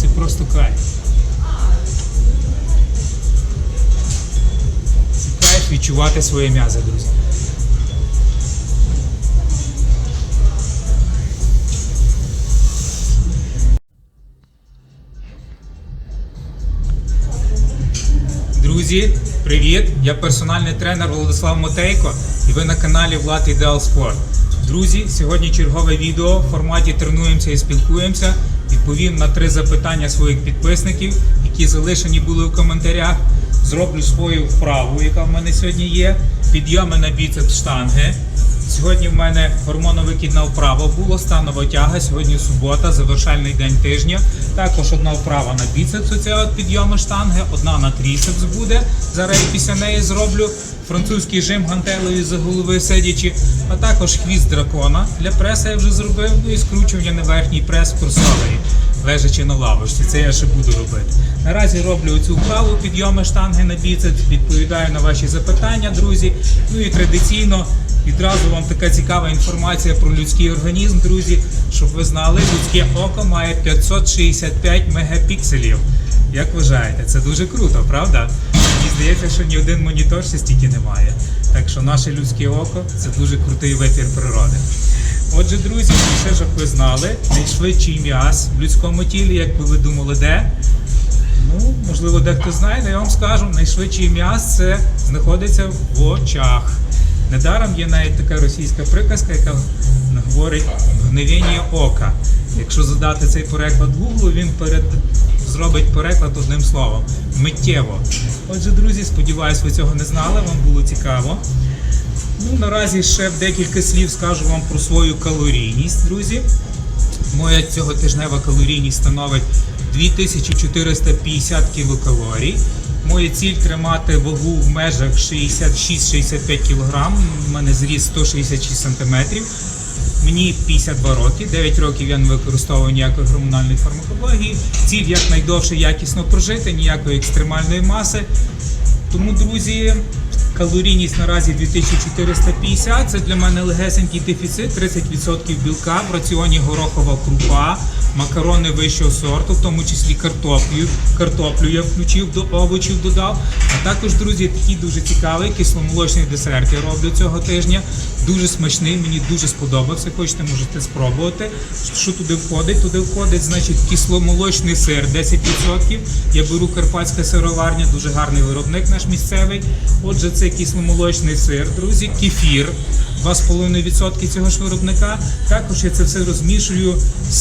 Це просто кайф. Це кайф відчувати своє м'ясо, друзі. Друзі, привіт! Я персональний тренер Владислав Мотейко і ви на каналі Влад Ідеал Спорт. Друзі, сьогодні чергове відео в форматі тренуємося і спілкуємося. Відповім на три запитання своїх підписників, які залишені були в коментарях. Зроблю свою вправу, яка в мене сьогодні є. Підйоми на біцепс штанги. Сьогодні в мене гормоновикидна вправа була, станова тяга. Сьогодні субота, завершальний день тижня. Також одна вправа на біцепс, оце от підйоми штанги, одна на тріцепс буде. Зараз я після неї зроблю французький жим гантелеві за голови сидячи, а також хвіст дракона для преса я вже зробив. Ну і скручування на верхній прес курсовий, лежачи на лавочці. Це я ще буду робити. Наразі роблю цю вправу підйоми штанги на біцепс, відповідаю на ваші запитання, друзі. Ну і традиційно. Відразу вам така цікава інформація про людський організм, друзі, щоб ви знали, людське око має 565 мегапікселів. Як вважаєте, це дуже круто, правда? Мені здається, що ні один монітор ще стільки немає. Так що наше людське око це дуже крутий витвір природи. Отже, друзі, ще щоб ви знали, найшвидший м'яз в людському тілі, як би ви думали, де? Ну, можливо, дехто знає, але я вам скажу, найшвидший м'яз це знаходиться в очах. Недаром є навіть така російська приказка, яка говорить гневіння ока. Якщо задати цей переклад Google, він перед... зробить переклад одним словом миттєво. Отже, друзі, сподіваюсь, ви цього не знали, вам було цікаво. Ну, наразі ще декілька слів скажу вам про свою калорійність, друзі. Моя цього тижнева калорійність становить 2450 кілокалорій. Моя ціль тримати вагу в межах 66-65 кг. У мене зріс 166 см. Мені 52 роки, 9 років я не використовую ніякої гормональної фармакології. Ціль якнайдовше якісно прожити, ніякої екстремальної маси. Тому, друзі, калорійність наразі 2450. Це для мене легесенький дефіцит, 30% білка, в раціоні горохова крупа, макарони вищого сорту, в тому числі картоплю. Картоплю я включив до овочів, додав. А також, друзі, такий дуже цікавий кисломолочний десерт я роблю цього тижня. Дуже смачний, мені дуже сподобався. Хочете, можете спробувати. Що туди входить? Туди входить, значить, кисломолочний сир 10%. Я беру карпатська сироварня, дуже гарний виробник наш місцевий. Отже, це кисломолочний сир, друзі, кефір. 2,5% цього ж виробника. Також я це все розмішую з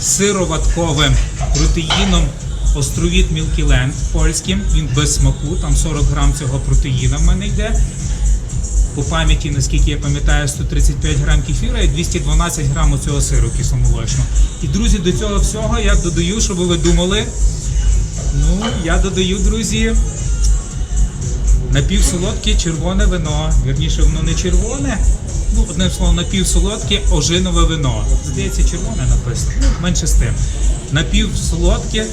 сироватком, сироватковим протеїном Островіт Мілкіленд польським. Він без смаку, там 40 грам цього протеїна в мене йде. По пам'яті, наскільки я пам'ятаю, 135 грам кефіра і 212 грам цього сиру кисломолочного. І друзі, до цього всього я додаю, щоб ви думали. Ну, я додаю, друзі, напівсолодке червоне вино. Вірніше, воно не червоне. Ну, одним словом, напівсолодке ожинове вино. Здається, червоне написано. Менше з тим. Напівсолодке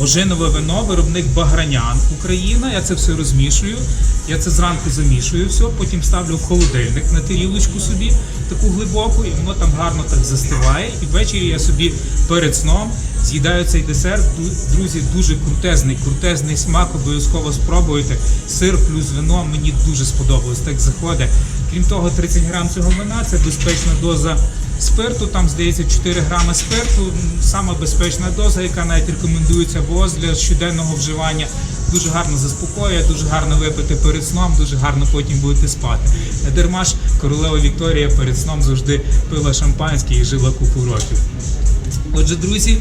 ожинове вино, виробник Багранян Україна. Я це все розмішую. Я це зранку замішую все, потім ставлю в холодильник на тарілочку собі, таку глибоку, і воно там гарно так застиває. І ввечері я собі перед сном з'їдаю цей десерт. Друзі, дуже крутезний, крутезний смак. Обов'язково спробуйте. Сир плюс вино мені дуже сподобалось. Так заходить. Крім того, 30 грам цього вина це безпечна доза спирту. Там здається 4 грами спирту. М, Сама безпечна доза, яка навіть рекомендується ВОЗ для щоденного вживання. Дуже гарно заспокоює, дуже гарно випити перед сном, дуже гарно потім будете спати. Дарма ж королева Вікторія перед сном завжди пила шампанське і жила купу років. Отже, друзі,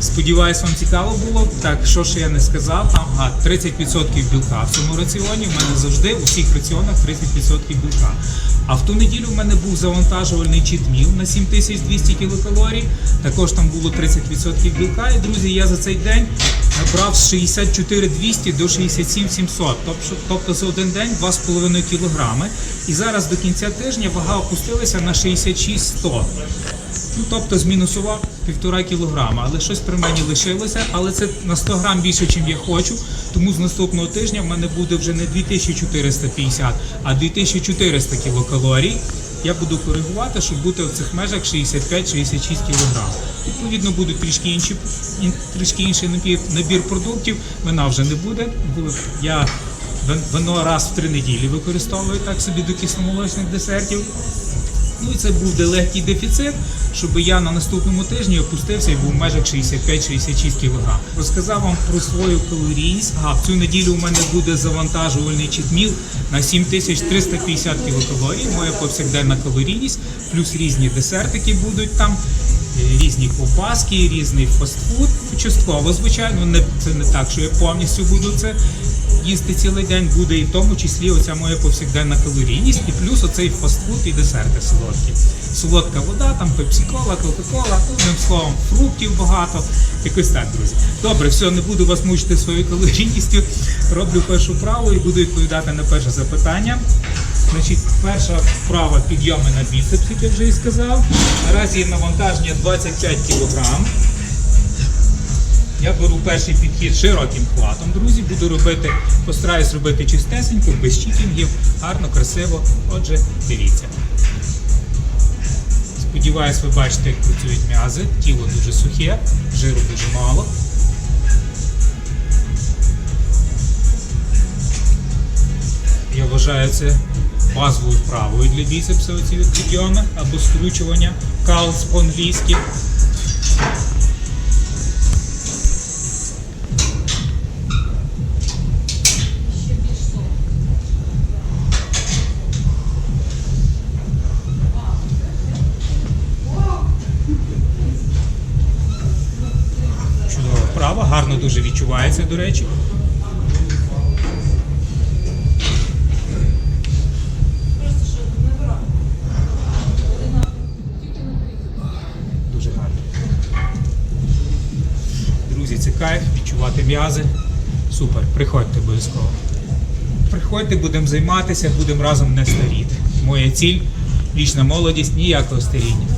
сподіваюсь, вам цікаво було. Так, що ще я не сказав, там ага, 30% білка в цьому раціоні. В мене завжди у всіх раціонах 30% білка. А в ту неділю в мене був завантажувальний читміл на 7200 кілокалорій. Також там було 30% білка. І друзі, я за цей день набрав з 64200 до 67700. Тобто, тобто за один день 2,5 кілограми. І зараз до кінця тижня вага опустилася на 66100. Ну, тобто змінусував півтора кілограма, але щось при мені лишилося, але це на 100 грам більше, ніж я хочу. Тому з наступного тижня в мене буде вже не 2450, а 2400 кілокалорій. я буду коригувати, щоб бути в цих межах 65-66 кг. Відповідно, будуть трішки інші трішки інший набір, набір продуктів. Вина вже не буде. Я вин- вино раз в три неділі використовую так собі до кисломолочних десертів. Ну і це буде легкий дефіцит, щоб я на наступному тижні опустився і був в межах 65-66 кг. Розказав вам про свою калорійність. Ага, в цю неділю у мене буде завантажувальний читміл на 7350 кілокалорій. Моя повсякденна калорійність, плюс різні десертики будуть там. е, Різні ковбаски, різний фастфуд. Частково, звичайно, не це не так, що я повністю буду це їсти цілий день буде і в тому числі оця моя повсякденна калорійність, і плюс оцей фастфуд і десерти солодкі. Солодка вода, там пепсі-кола, кока-кола, одним словом, фруктів багато. Якось так, друзі. Добре, все, не буду вас мучити своєю калорійністю. Роблю першу вправу і буду відповідати на перше запитання. Значить, перша вправа підйоми на біцепс, як я вже і сказав. Наразі навантаження 25 кг. Я беру перший підхід широким хватом, друзі. Буду робити, постараюсь робити чистесенько, без читінгів, гарно, красиво. Отже, дивіться. Сподіваюсь, ви бачите, як працюють м'язи. Тіло дуже сухе, жиру дуже мало. Я вважаю це базовою вправою для біцепса оці підйоми або скручування калс по-англійськи. Вправа, гарно дуже відчувається, до речі. Дуже гарно. Друзі, це кайф, відчувати м'язи. Супер, приходьте обов'язково. Приходьте, будемо займатися, будемо разом не старіти. Моя ціль вічна молодість, ніякого старіння.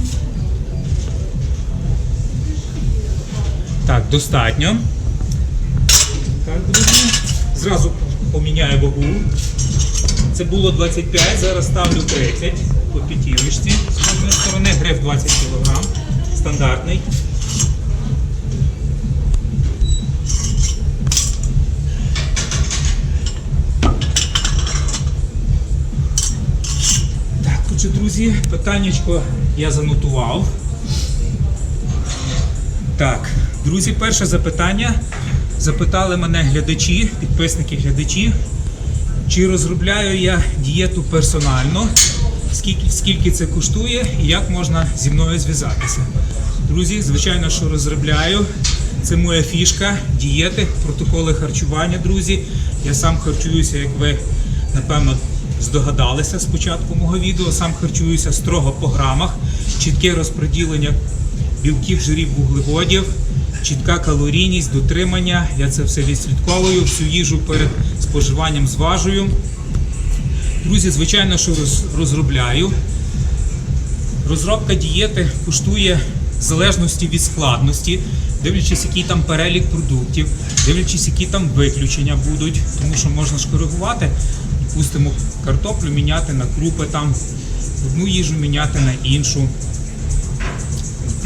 Достатньо. Так, друзі. Зразу поміняю вагу. Це було 25, зараз ставлю 30 по п'ятірочці. З кожної сторони гриф 20 кг. Стандартний. Так, отже, друзі, питаннячко я занотував. Так, друзі, перше запитання. Запитали мене глядачі, підписники глядачі, чи розробляю я дієту персонально, скільки, скільки це коштує і як можна зі мною зв'язатися. Друзі, звичайно, що розробляю. Це моя фішка, дієти, протоколи харчування, друзі. Я сам харчуюся, як ви напевно здогадалися з початку мого відео. Сам харчуюся строго по грамах, чітке розподілення білків, жирів, вуглеводів, чітка калорійність, дотримання. Я це все відслідковую, всю їжу перед споживанням зважую. Друзі, звичайно, що розробляю. Розробка дієти коштує в залежності від складності, дивлячись, який там перелік продуктів, дивлячись, які там виключення будуть, тому що можна ж коригувати, допустимо, картоплю міняти на крупи, там одну їжу міняти на іншу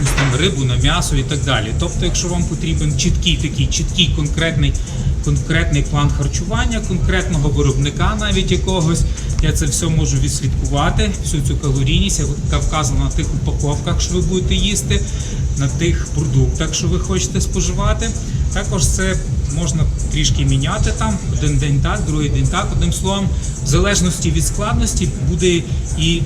допустимо, рибу на м'ясо і так далі. Тобто, якщо вам потрібен чіткий такий чіткий конкретний, конкретний план харчування, конкретного виробника навіть якогось, я це все можу відслідкувати, всю цю калорійність, яка вказана на тих упаковках, що ви будете їсти, на тих продуктах, що ви хочете споживати. Також це можна трішки міняти там, один день так, другий день так. Одним словом, в залежності від складності буде і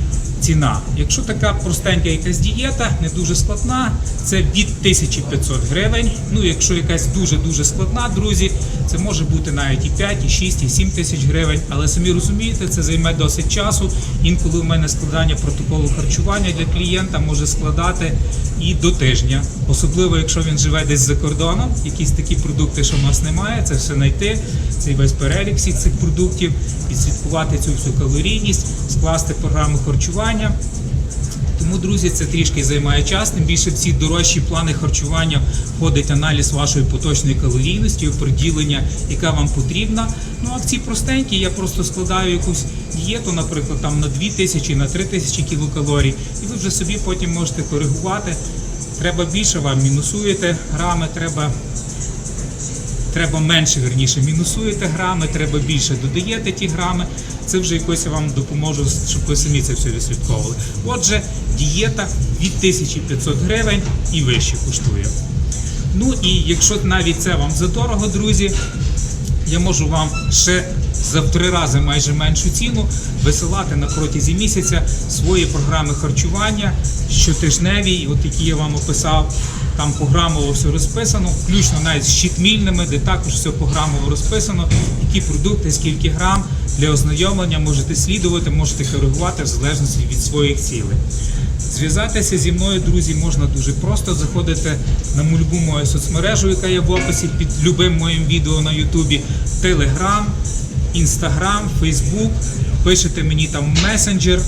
ціна. Якщо така простенька якась дієта, не дуже складна, це від 1500 гривень. Ну, якщо якась дуже-дуже складна, друзі, це може бути навіть і 5, і 6, і 7 тисяч гривень. Але самі розумієте, це займе досить часу. Інколи у мене складання протоколу харчування для клієнта може складати і до тижня. Особливо, якщо він живе десь за кордоном, якісь такі продукти, що в нас немає, це все знайти, цей весь перелік всіх цих продуктів, відслідкувати цю всю калорійність, скласти програму харчування. Тому, друзі, це трішки займає час. Тим більше в ці дорожчі плани харчування входить аналіз вашої поточної калорійності, оприділення, яка вам потрібна. Ну а в ці простенькі я просто складаю якусь дієту, наприклад, там на 2000, на 3000 кілокалорій, і ви вже собі потім можете коригувати. Треба більше вам мінусуєте грами, треба треба менше верніше мінусуєте грами, треба більше додаєте ті грами. Це вже якось я вам допоможу, щоб ви самі це все відслідковували. Отже, дієта від 1500 гривень і вище коштує. Ну і якщо навіть це вам задорого, друзі, я можу вам ще за три рази майже меншу ціну висилати на протязі місяця свої програми харчування щотижневі, от які я вам описав. Там програмово все розписано, включно навіть з щитмільними, де також все програмово розписано, які продукти, скільки грам для ознайомлення можете слідувати, можете коригувати в залежності від своїх цілей. Зв'язатися зі мною, друзі, можна дуже просто. Заходите на любу мою соцмережу, яка є в описі під любим моїм відео на Ютубі, Телеграм, Інстаграм, Фейсбук. Пишете мені там месенджер,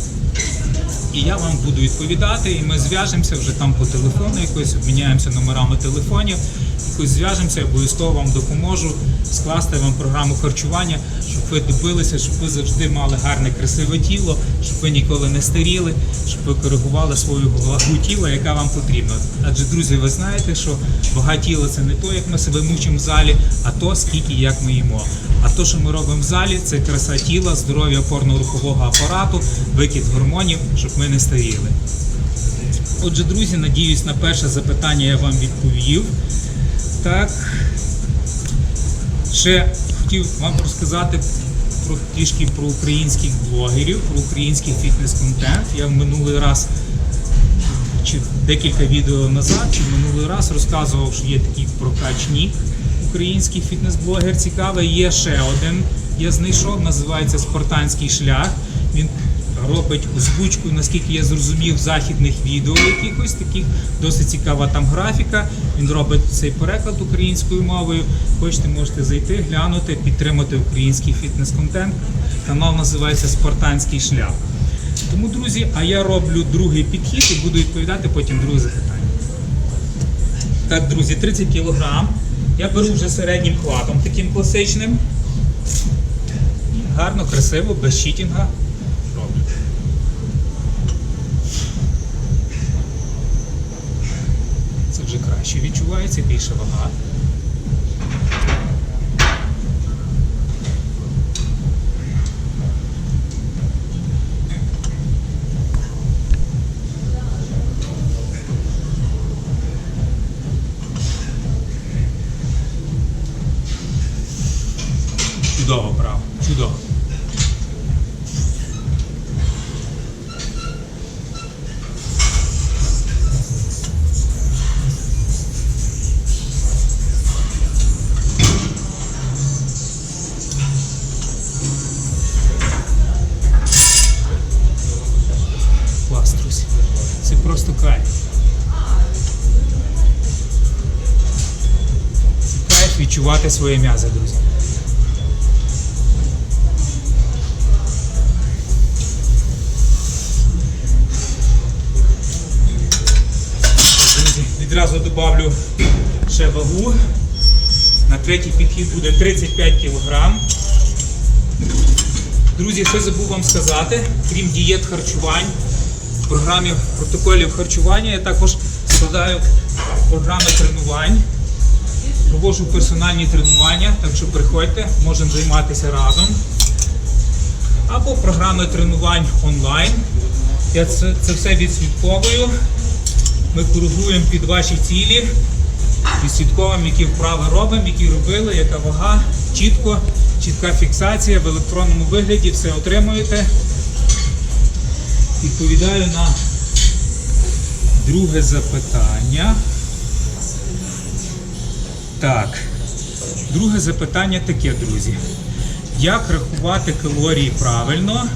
і я вам буду відповідати, і ми зв'яжемося вже там по телефону, якось обміняємося номерами телефонів, якось зв'яжемося, обов'язково вам допоможу скласти вам програму харчування, щоб ви добилися, щоб ви завжди мали гарне, красиве тіло, щоб ви ніколи не старіли, щоб ви коригували свою вагу тіла, яка вам потрібна. Адже, друзі, ви знаєте, що вага тіла це не то, як ми себе мучимо в залі, а то, скільки як ми їмо. А то, що ми робимо в залі, це краса тіла, здоров'я опорно-рухового апарату, викид гормонів, щоб ми не старіли. Отже, друзі, надіюсь, на перше запитання я вам відповів. Так. Ще хотів вам розказати про трішки про українських блогерів, про український фітнес-контент. Я в минулий раз чи декілька відео назад, чи в минулий раз розказував, що є такий прокач Нік, український фітнес-блогер цікавий. Є ще один, я знайшов, називається Спартанський шлях. Він робить озвучку, наскільки я зрозумів, західних відео якихось таких. Досить цікава там графіка. Він робить цей переклад українською мовою. Хочете, можете зайти, глянути, підтримати український фітнес-контент. Канал називається Спартанський шлях. Тому, друзі, а я роблю другий підхід і буду відповідати потім друге запитання. Так, друзі, 30 кг. Я беру вже середнім хватом, таким класичним. Гарно, красиво, без щитінга. Роблю. Краще відчувається, більше вага. Кайф своє м'язи, друзі. Друзі, відразу добавлю ще вагу. На третій підхід буде 35 кг. Друзі, що забув вам сказати, крім дієт харчувань, в програмі протоколів харчування я також складаю програми тренувань. Проводжу персональні тренування, так що приходьте, можемо займатися разом. Або програми тренувань онлайн. Я це, це все відслідковую. Ми коригуємо під ваші цілі, відслідковуємо, які вправи робимо, які робили, яка вага, чітко, чітка фіксація в електронному вигляді, все отримуєте. Відповідаю на друге запитання. Так, друге запитання таке, друзі. Як рахувати калорії правильно?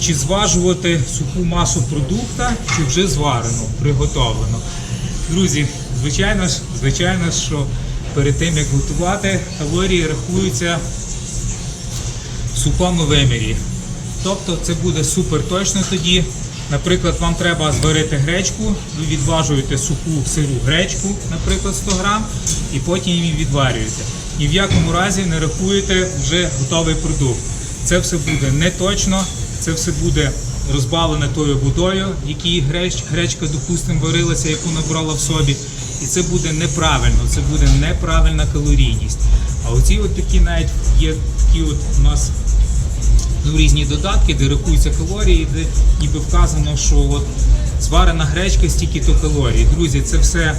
Чи зважувати суху масу продукта, чи вже зварено, приготовлено. Друзі, звичайно звичайно, що перед тим як готувати, калорії рахуються в сухому вимірі. Тобто це буде супер точно тоді, Наприклад, вам треба зварити гречку, ви відважуєте суху сиру гречку, наприклад, 100 грам, і потім її відварюєте. Ні в якому разі не рахуєте вже готовий продукт. Це все буде не точно, це все буде розбавлене тою водою, якій греч, гречка, допустимо, варилася, яку набрала в собі. І це буде неправильно, це буде неправильна калорійність. А оці от такі навіть є такі от у нас ну, різні додатки, де рахуються калорії, де ніби вказано, що от зварена гречка стільки то калорій. Друзі, це все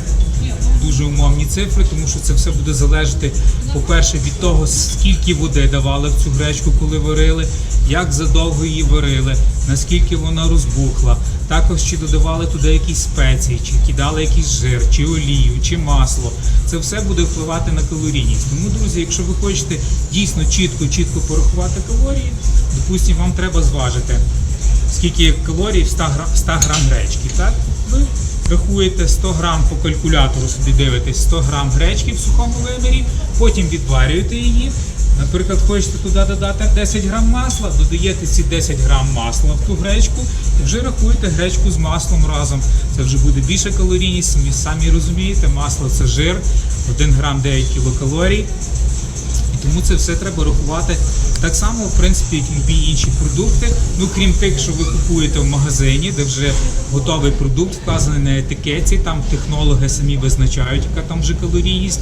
дуже умовні цифри, тому що це все буде залежати, по-перше, від того, скільки води давали в цю гречку, коли варили, як задовго її варили, наскільки вона розбухла. Також чи додавали туди якісь спеції, чи кидали якийсь жир, чи олію, чи масло. Це все буде впливати на калорійність. Тому, друзі, якщо ви хочете дійсно чітко, чітко порахувати калорії, допустимо, вам треба зважити, скільки калорій в 100 грам, 100 грам гречки. Так? Ви рахуєте 100 грам по калькулятору, собі дивитесь 100 грам гречки в сухому вимірі, потім відварюєте її. Наприклад, хочете туди додати 10 грам масла, додаєте ці 10 грам масла в ту гречку і вже рахуєте гречку з маслом разом. Це вже буде більша калорійність, самі розумієте, масло це жир, 1 грам 9 кілокалорій. Це все треба рахувати так само, в принципі, як любі інші продукти. Ну крім тих, що ви купуєте в магазині, де вже готовий продукт вказаний на етикетці. Там технологи самі визначають, яка там вже калорійність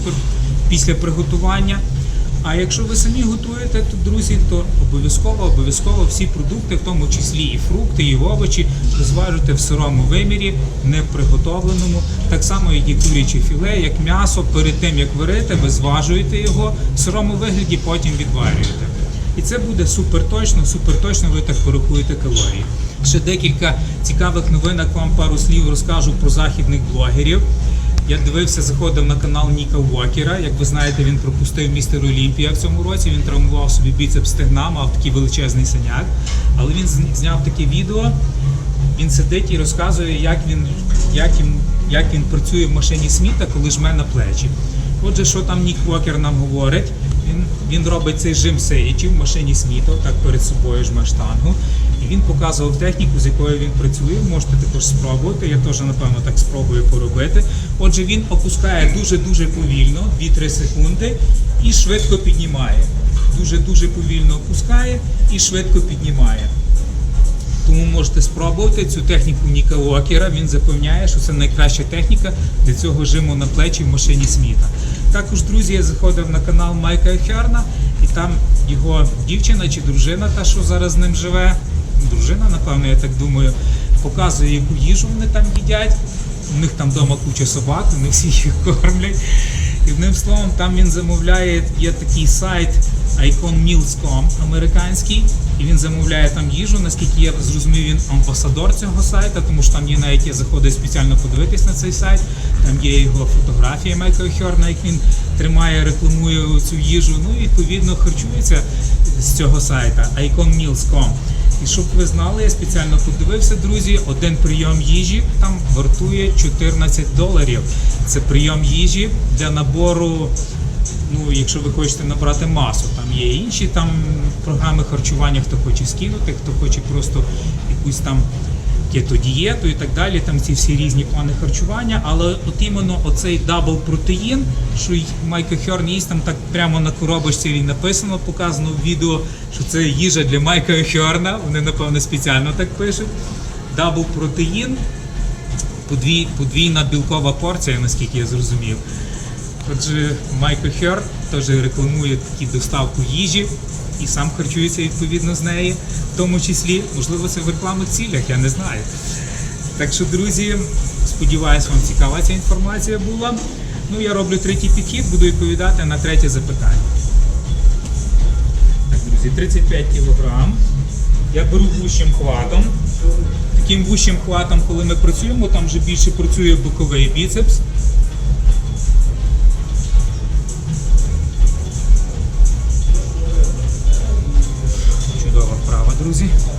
після приготування. А якщо ви самі готуєте, то друзі, то обов'язково, обов'язково всі продукти, в тому числі і фрукти, і овочі, розважуйте в сирому вимірі, не приготовленому. Так само, як і куряче філе, як м'ясо, перед тим як варите, ви зважуєте його в сирому вигляді, потім відварюєте. І це буде супер точно, супер точно ви так порахуєте калорії. Ще декілька цікавих новинок вам пару слів розкажу про західних блогерів. Я дивився, заходив на канал Ніка Уокера. Як ви знаєте, він пропустив містер Олімпія в цьому році. Він травмував собі біцепс стегна, мав такий величезний саняк. Але він зняв таке відео. Він сидить і розказує, як він, як він, як він працює в машині Сміта, коли жме на плечі. Отже, що там Нік Уокер нам говорить? Він, він робить цей жим сидячи в машині Сміта, так перед собою жме штангу. І він показував техніку, з якою він працює. Можете також спробувати. Я теж, напевно, так спробую поробити. Отже, він опускає дуже-дуже повільно, 2-3 секунди, і швидко піднімає. Дуже-дуже повільно опускає і швидко піднімає. Тому можете спробувати цю техніку Ніка Уокера. Він запевняє, що це найкраща техніка для цього жиму на плечі в машині Сміта. Також, друзі, я заходив на канал Майка Херна, і там його дівчина чи дружина, та що зараз з ним живе, дружина, напевно, я так думаю, показує, яку їжу вони там їдять. У них там вдома куча собак, вони всі їх кормлять. І одним словом, там він замовляє, є такий сайт iconmeals.com американський, і він замовляє там їжу. Наскільки я зрозумів, він амбасадор цього сайту, тому що там є навіть я заходив спеціально подивитись на цей сайт. Там є його фотографія Майкла Хьорна, як він тримає, рекламує цю їжу. Ну і відповідно харчується з цього сайта iconmeals.com. І щоб ви знали, я спеціально подивився, друзі, один прийом їжі там вартує 14 доларів. Це прийом їжі для набору. Ну, якщо ви хочете набрати масу, там є інші там програми харчування, хто хоче скинути, хто хоче просто якусь там кетодієту і так далі. Там ці всі різні плани харчування. Але от іменно оцей дабл протеїн, що Майка Хьорн їсть, там так прямо на коробочці і написано, показано в відео, що це їжа для Майка Хьорна. Вони, напевно, спеціально так пишуть. Дабл протеїн, подвій, подвійна білкова порція, наскільки я зрозумів. Отже, Майкл Хер теж рекламує таку доставку їжі і сам харчується відповідно з неї, в тому числі, можливо, це в рекламних цілях, я не знаю. Так що, друзі, сподіваюся, вам цікава ця інформація була. Ну, я роблю третій підхід, буду відповідати на третє запитання. Так, друзі, 35 кілограм. Я беру вущим хватом. Таким вущим хватом, коли ми працюємо, там вже більше працює боковий біцепс. Вправа,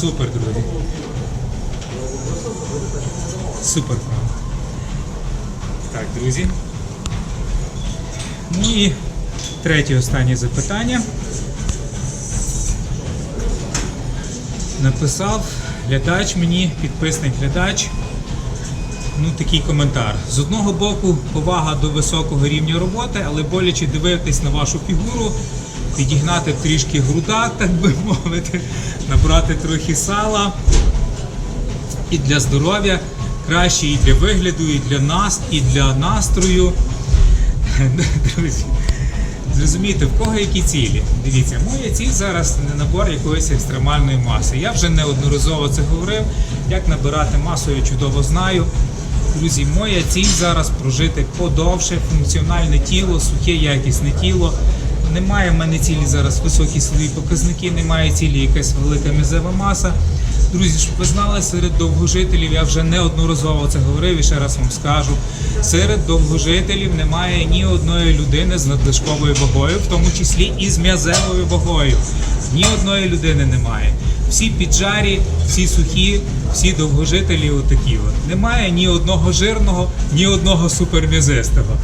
супер, друзі. Супер права. Так, друзі. Ну і третє останнє запитання. Написав глядач мені, підписник глядач. Ну, такий коментар. З одного боку, повага до високого рівня роботи, але боляче дивитись на вашу фігуру, підігнати трішки груда, так би мовити, набрати трохи сала. І для здоров'я краще і для вигляду, і для нас, і для настрою. Друзі, зрозумійте, в кого які цілі. Дивіться, моя ціль зараз не набор якоїсь екстремальної маси. Я вже неодноразово це говорив. Як набирати масу, я чудово знаю. Друзі, моя ціль зараз прожити подовше, функціональне тіло, сухе, якісне тіло. Немає в мене цілі зараз високі силові показники, немає цілі якась велика мізева маса. Друзі, щоб ви знали, серед довгожителів я вже неодноразово це говорив і ще раз вам скажу. Серед довгожителів немає ні одної людини з надлишковою вагою, в тому числі і з м'язевою вагою. Ні одної людини немає. Всі піджарі, всі сухі, всі довгожителі отакі. От. Немає ні одного жирного, ні одного суперм'язистого.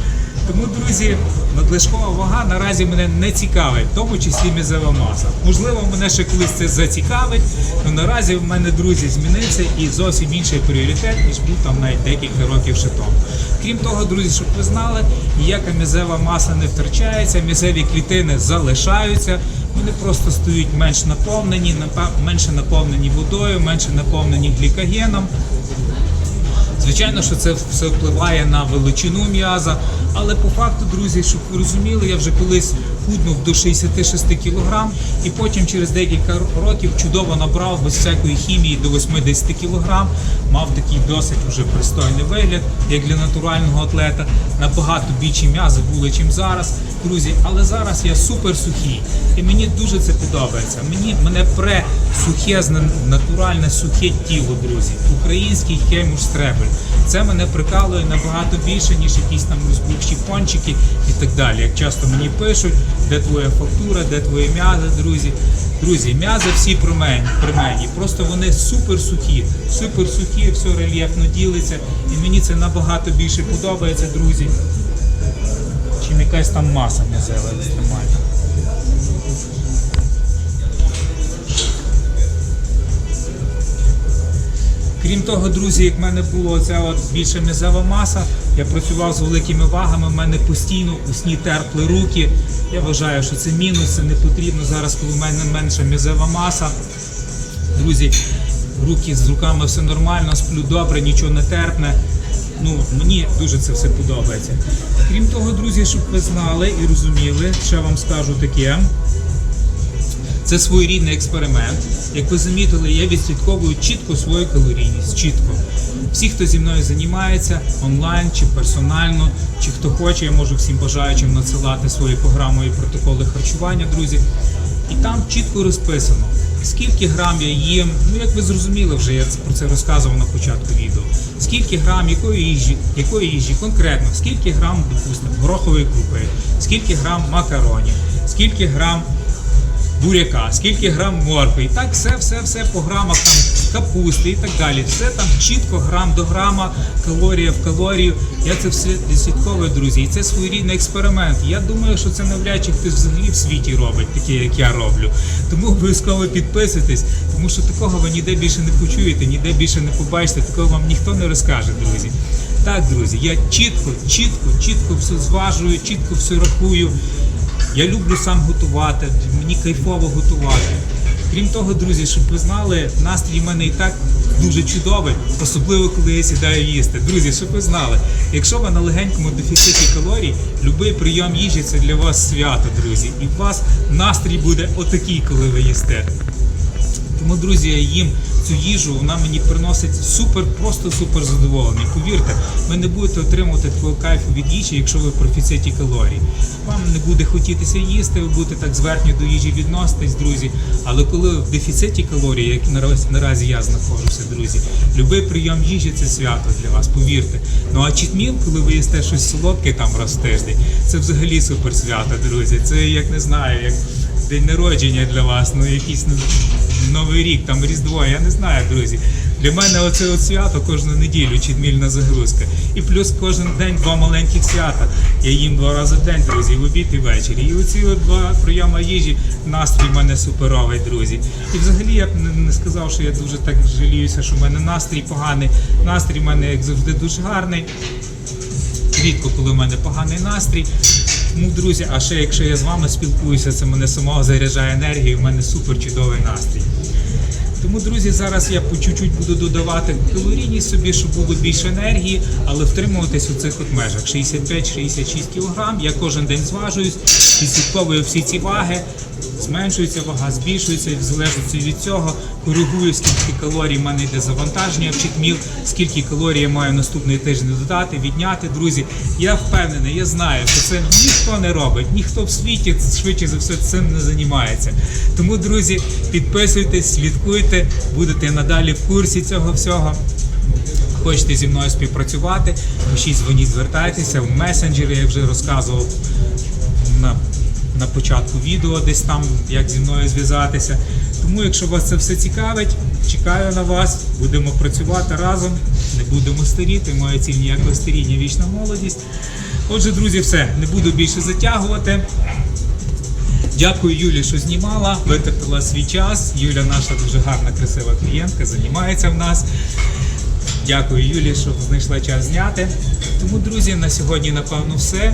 Тому, друзі, надлишкова вага наразі мене не цікавить, в тому числі м'язева маса. Можливо, мене ще колись це зацікавить, але наразі в мене, друзі, змінився і зовсім інший пріоритет, ніж був там навіть декілька років ще тому. Крім того, друзі, щоб ви знали, ніяка м'язева маса не втрачається, м'язеві клітини залишаються. Вони просто стають менш наповнені, менше наповнені водою, менше наповнені глікогеном. Звичайно, що це все впливає на величину м'яза, але по факту, друзі, щоб ви розуміли, я вже колись худнув до 66 кг і потім через декілька років чудово набрав без всякої хімії до 80 кг, мав такий досить вже пристойний вигляд, як для натурального атлета. Набагато більші м'язи були, чим зараз, друзі. Але зараз я супер сухий, і мені дуже це подобається. Мені мене пре сухезне, натуральне сухе тіло, друзі. Український хемуш стребель. Це мене прикалує набагато більше, ніж якісь там розбухші пончики і так далі. Як часто мені пишуть, де твоя фактура, де твої м'язи, друзі. Друзі, м'язи всі при мені, при мені. Просто вони супер сухі, супер сухі, все рельєфно ділиться. І мені це набагато більше подобається, друзі, чим якась там маса м'язева екстремальна. Крім того, друзі, як в мене була ця от більша м'язева маса, я працював з великими вагами, в мене постійно усні терпли руки. Я вважаю, що це мінус, це не потрібно зараз, коли в мене менша м'язева маса. Друзі, руки з руками все нормально, сплю добре, нічого не терпне. Ну, мені дуже це все подобається. Крім того, друзі, щоб ви знали і розуміли, ще вам скажу таке. Це своєрідний експеримент. Як ви замітили, я відслідковую чітко свою калорійність. Чітко. Всі, хто зі мною займається онлайн чи персонально, чи хто хоче, я можу всім бажаючим надсилати свої програми і протоколи харчування, друзі. І там чітко розписано, скільки грам я їм. Ну як ви зрозуміли вже, я про це розказував на початку відео. Скільки грам якої їжі, якої їжі конкретно, скільки грам, допустимо, горохової крупи, скільки грам макаронів, скільки грам буряка, скільки грам моркви. І так все, все, все по грамах там капусти і так далі. Все там чітко грам до грама, калорія в калорію. Я це все відслідковую, друзі. І це своєрідний експеримент. Я думаю, що це навряд чи хтось взагалі в світі робить, таке, як я роблю. Тому обов'язково підписуйтесь, тому що такого ви ніде більше не почуєте, ніде більше не побачите, такого вам ніхто не розкаже, друзі. Так, друзі, я чітко, чітко, чітко все зважую, чітко все рахую. Я люблю сам готувати, мені кайфово готувати. Крім того, друзі, щоб ви знали, настрій в мене і так дуже чудовий, особливо коли я сідаю їсти. Друзі, щоб ви знали, якщо ви на легенькому дефіциті калорій, будь-який прийом їжі це для вас свято, друзі. І у вас настрій буде отакий, коли ви їсте. Тому, друзі, я їм цю їжу, вона мені приносить супер, просто супер задоволення. Повірте, ви не будете отримувати такого кайфу від їжі, якщо ви в профіциті калорій. Вам не буде хотітися їсти, ви будете так зверхньо до їжі відноситись, друзі. Але коли ви в дефіциті калорій, як наразі, наразі я знаходжуся, друзі, будь-який прийом їжі це свято для вас, повірте. Ну а чітміл, коли ви їсте щось солодке там раз в тиждень, це взагалі супер свято, друзі. Це як не знаю, як день народження для вас, ну якийсь ну, новий рік, там Різдво, я не знаю, друзі. Для мене оце от свято кожну неділю, чітмільна загрузка. І плюс кожен день два маленьких свята. Я їм два рази в день, друзі, в обід і ввечері. І оці от два прийоми їжі, настрій в мене суперовий, друзі. І взагалі я б не сказав, що я дуже так жаліюся, що в мене настрій поганий. Настрій в мене, як завжди, дуже гарний рідко, коли в мене поганий настрій. Тому, друзі, а ще якщо я з вами спілкуюся, це мене самого заряджає енергію, в мене супер чудовий настрій. Тому, друзі, зараз я по чуть-чуть буду додавати калорійні собі, щоб було більше енергії, але втримуватись у цих от межах 65-66 кг. Я кожен день зважуюсь, відслідковую всі ці ваги, зменшується вага, збільшується, і залежності від цього коригую, скільки калорій в мене йде завантаження в читміл, скільки калорій я маю наступний тиждень додати, відняти. Друзі, я впевнений, я знаю, що це ніхто не робить, ніхто в світі швидше за все цим не займається. Тому, друзі, підписуйтесь, слідкуйте, будете надалі в курсі цього всього. Хочете зі мною співпрацювати, пишіть, дзвоніть, звертайтеся в месенджери, я вже розказував на, на початку відео, десь там, як зі мною зв'язатися. Тому, якщо вас це все цікавить, чекаю на вас, будемо працювати разом, не будемо старіти. Моя ціль ніякого старіння, вічна молодість. Отже, друзі, все, не буду більше затягувати. Дякую Юлі, що знімала, витратила свій час. Юля наша дуже гарна, красива клієнтка, займається в нас. Дякую Юлі, що знайшла час зняти. Тому, друзі, на сьогодні, напевно, все.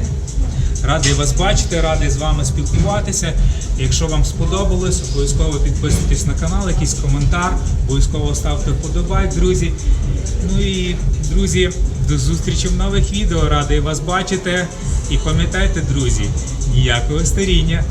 Радий вас бачити, радий з вами спілкуватися. Якщо вам сподобалось, обов'язково підписуйтесь на канал, якийсь коментар, обов'язково ставте вподобайк, друзі. Ну і друзі, до зустрічі в нових відео. Радий вас бачити. І пам'ятайте, друзі, ніякого старіння.